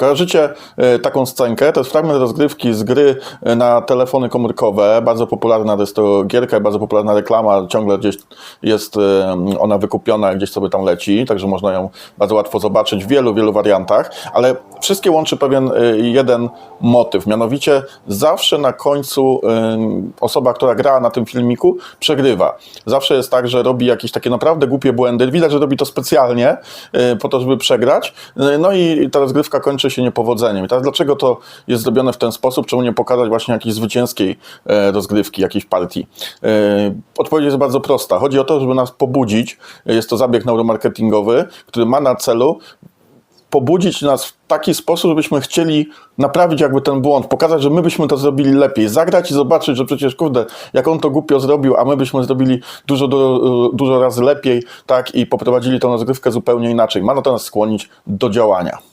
Kojarzycie e, taką scenkę? To jest fragment rozgrywki z gry e, na telefony komórkowe. Bardzo popularna jest to gierka bardzo popularna reklama. Ciągle gdzieś jest e, ona wykupiona, gdzieś sobie tam leci, także można ją bardzo łatwo zobaczyć w wielu, wielu wariantach. Ale wszystkie łączy pewien e, jeden motyw. Mianowicie zawsze na końcu e, osoba, która gra na tym filmiku, przegrywa. Zawsze jest tak, że robi jakieś takie naprawdę głupie błędy. Widać, że robi to specjalnie e, po to, żeby przegrać. No i ta rozgrywka kończy się niepowodzeniem. I teraz dlaczego to jest zrobione w ten sposób? Czemu nie pokazać właśnie jakiejś zwycięskiej rozgrywki, jakiejś partii? Odpowiedź jest bardzo prosta. Chodzi o to, żeby nas pobudzić. Jest to zabieg neuromarketingowy, który ma na celu pobudzić nas w taki sposób, żebyśmy chcieli naprawić jakby ten błąd, pokazać, że my byśmy to zrobili lepiej, zagrać i zobaczyć, że przecież kurde, jak on to głupio zrobił, a my byśmy zrobili dużo, du- dużo razy lepiej, tak, i poprowadzili tą rozgrywkę zupełnie inaczej. Ma to nas skłonić do działania.